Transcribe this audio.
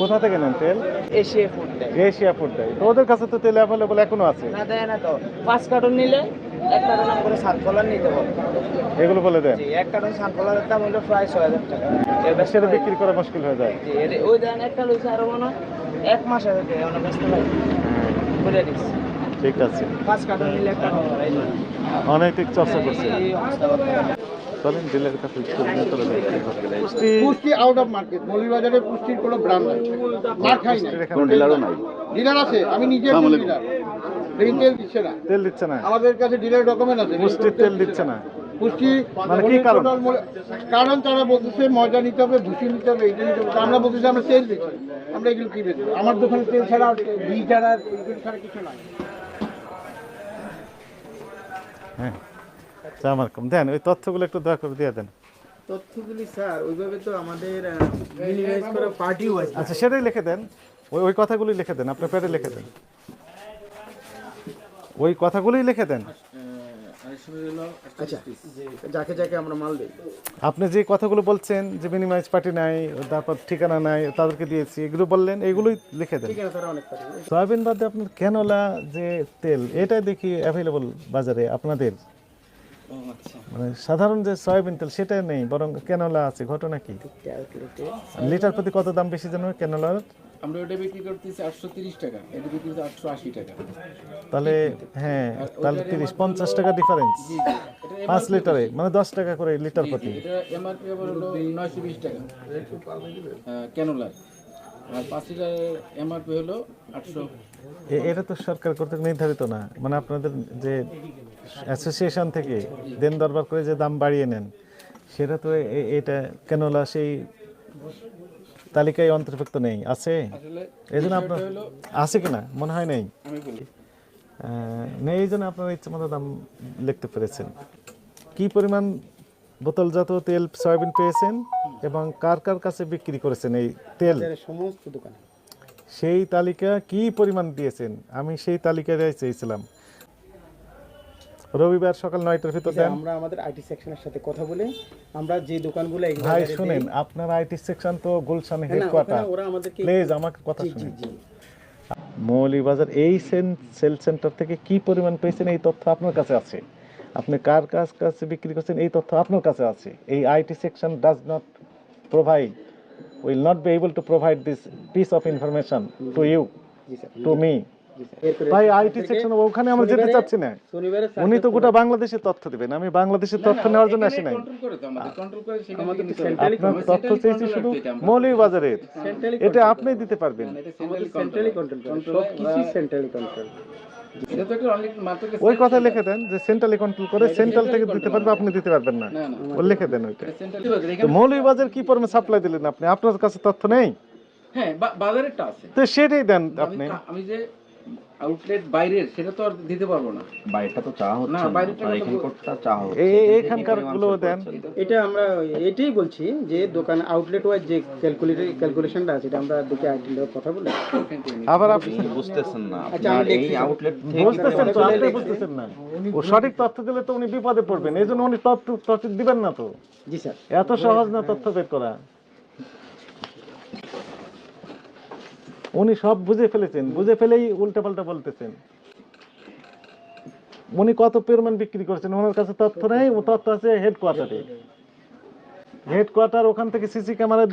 কোথা থেকে নেন তেল? এশিয়া ফুড দেয়। এশিয়া ফুড দেয়। তো ওদের কাছে তো তেল অ্যাভেলেবল এখনও আছে? না দেয় না তো। পাঁচ কার্টন নিলে এক কার্টন করে সানফ্লাওয়ার নিতে হবে। এগুলো বলে দেন। জি এক কার্টন সানফ্লাওয়ারের দাম হলো প্রায় ছয় হাজার টাকা। সেটা বিক্রি করা মুশকিল হয়ে যায়। ওই দেন একটা লইছে আরও মনে এক মাস আগে অনেক ব্যস্ত ভাই বলে দিচ্ছি ঠিক আছে। পাঁচ কার্টন নিলে একটা হবে অনৈতিক চর্চা করছে। চলেন ডিলের কাছে। পুষ্টি আউট অফ মার্কেট মৌলভীবাজারে পুষ্টির কোনো ব্র্যান্ড নাই। মার খাই না এখানে ডিলারও নাই। ডিলার আছে আমি নিজে ডিলার তেল দিচ্ছে না। তেল দিচ্ছে না। আমাদের কাছে ডিলার ডকুমেন্ট আছে। পুষ্টির তেল দিচ্ছে না। পুষ্টি মানে কারণ? তারা বলতেছে মজা নিতে হবে ভুসি নিতে হবে এটা নিতে হবে। আমরা বলতেছি আমরা তেল দিচ্ছি। আমরা এগুলো কি বেচবো? আমার দোকানে তেল ছাড়া ঘি ছাড়া এগুলো ছাড়া কিছু নাই। হ্যাঁ। দেন ওই তথ্যগুলো একটু দয়া করে দিয়ে দেন। তথ্যগুলি স্যার ওইভাবে তো আমাদের মিনিমাইজ করা পার্টিও আছে। আচ্ছা সেটাই লিখে দেন। ওই ওই কথাগুলি লিখে দেন আপনার প্যাডে লিখে দেন। ওই কথাগুলোই লিখে দেন। আচ্ছা যাকে যাকে আমরা মাল দিই। আপনি যে কথাগুলো বলছেন যে মিনিমাইজ পার্টি নাই তারপর ঠিকানা নাই তাদেরকে দিয়েছি এগুলো বললেন এগুলোই লিখে দেন। সয়াবিন বাদে আপনার ক্যানোলা যে তেল এটাই দেখি অ্যাভেলেবল বাজারে আপনাদের। মানে সাধারণ যে সয়াবিন তেল সেটা নেই বরং ক্যানোলা আছে ঘটনা কি? লিটার প্রতি কত দাম বেশি জানো ক্যানোলার আমরা ওটা বিক্রি করতেছি আটশো তিরিশ টাকা এটা বিক্রি করতে আটশো আশি টাকা। তাহলে হ্যাঁ তাহলে তিরিশ পঞ্চাশ টাকা ডিফারেন্স পাঁচ লিটারে মানে দশ টাকা করে লিটার প্রতি। এটা এমআরপি হলো নয়শো বিশ টাকা। ক্যানোলার আর পাঁচ লিটারের এমআরপি হলো আটশো। এটা তো সরকার কর্তৃক নির্ধারিত না। মানে আপনাদের যে অ্যাসোসিয়েশন থেকে দেন দরবার করে যে দাম বাড়িয়ে নেন সেটা তো এটা কেনলা সেই তালিকায় অন্তর্ভুক্ত নেই। আছে? এই জন্য আপনার আছে কিনা? মনে হয় নেই। নেই এই জন্য আপনারা ইচ্ছে মতো দাম লিখতে পেরেছেন। কি পরিমাণ বোতলজাত তেল সয়াবিন পেয়েছেন এবং কার কার কাছে বিক্রি করেছেন এই তেল? সমস্ত দোকানে। সেই তালিকা কি পরিমাণ দিয়েছেন? আমি সেই তালিকায় চেয়েছিলাম রবিবার সকাল নয়টার ভিতর আমরা আমাদের আইটি সেকশনের সাথে কথা বলে আমরা যে দোকানগুলো ভাই শুনেন আপনার আইটি সেকশন তো গুলশান হেডকোয়ার্টার প্লিজ আমাকে কথা শুনুন। মৌলিবাজার এই সেল সেন্টার থেকে কি পরিমাণ পেয়েছেন? এই তথ্য আপনার কাছে আছে। আপনি কার কাছ কাছে বিক্রি করছেন? এই তথ্য আপনার কাছে আছে। এই IT section does not provide will not be able to provide this piece of information to you to me ভাই আইটি সেকশন ওখানে আমরা যেতে চাচ্ছি না। উনি তো গোটা বাংলাদেশের তথ্য দিবেন। আমি বাংলাদেশের তথ্য নেওয়ার জন্য আসি নাই। আপনার তথ্য চেয়েছি শুধু এটা আমরা। এটা আপনি দিতে পারবেন। ওই কথা লিখে দেন যে সেন্ট্রালি কন্ট্রোল করে সেন্ট্রাল থেকে দিতে পারবে আপনি দিতে পারবেন না। ও লিখে দেন ওইটা। মৌলভীবাজার কি পরিমাণ সাপ্লাই দিলেন আপনি? আপনার কাছে তথ্য নেই? হ্যাঁ বাজারেরটা আছে। তো সেটাই দেন আপনি। আমি যে আউটলেট বাইরের সেটা তো আর দিতে পারব না। বাইরেটা তো চাওয়া হচ্ছে না, আর তো- এখানকারটা চাওয়া হচ্ছে? এই- এখান এইখানকারগুলো দেন। এটা আমরা এটাই বলছি যে দোকান আউটলেট ওয়াইজ যে ক্যালকুলেটর ক্যালকুলেশনটা আছে এটা আমরা দেখে আইটি কথা বলে। আবার আপনি বুঝতেছেন না। আচ্ছা, এই আউটলেট বুঝতেছেন তো আপনি বুঝতেছেন না। ও সঠিক তথ্য দিলে তো উনি বিপদে পড়বেন এই জন্য উনি তথ্য তথ্য দিবেন না তো। জি স্যার। এত সহজ না তথ্য বের করা। উনি সব বুঝে ফেলেছেন, বুঝে ফেলেই উল্টাপাল্টা বলতেছেন। উনি কত পরিমাণ বিক্রি করছেন, ওনার কাছে তথ্য নেই, তথ্য আছে হেডকোয়ার্টারে হেডকোয়ার্টার ওখান থেকে সিসি ক্যামেরা